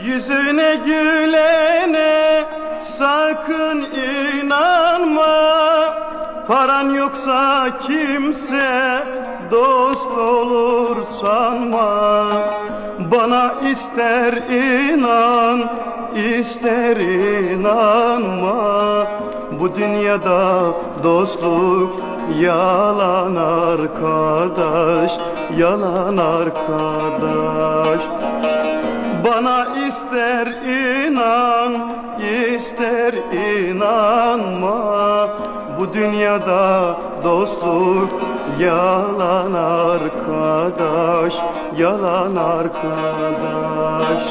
Yüzüne gülene sakın inanma. Paran yoksa kimse dost olur sanma. Bana ister inan ister inanma. Bu dünyada dostluk yalan arkadaş Yalan arkadaş bana ister inan, ister inanma. Bu dünyada dostluk yalan arkadaş Yalan arkadaş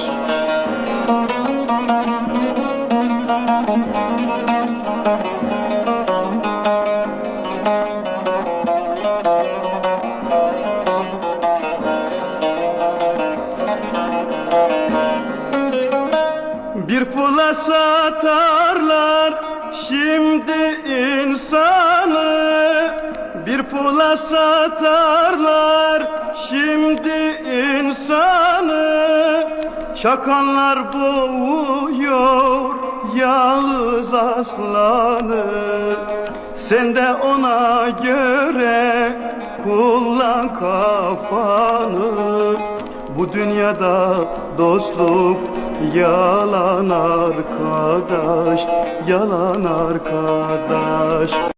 Bir pula satarlar şimdi insanı. Bir pula satarlar şimdi insanı. Çakanlar boğuyor yalnız aslanı. Sen de ona göre kullan kafanı. Bu dünyada dostluk yalan arkadaş, yalan arkadaş.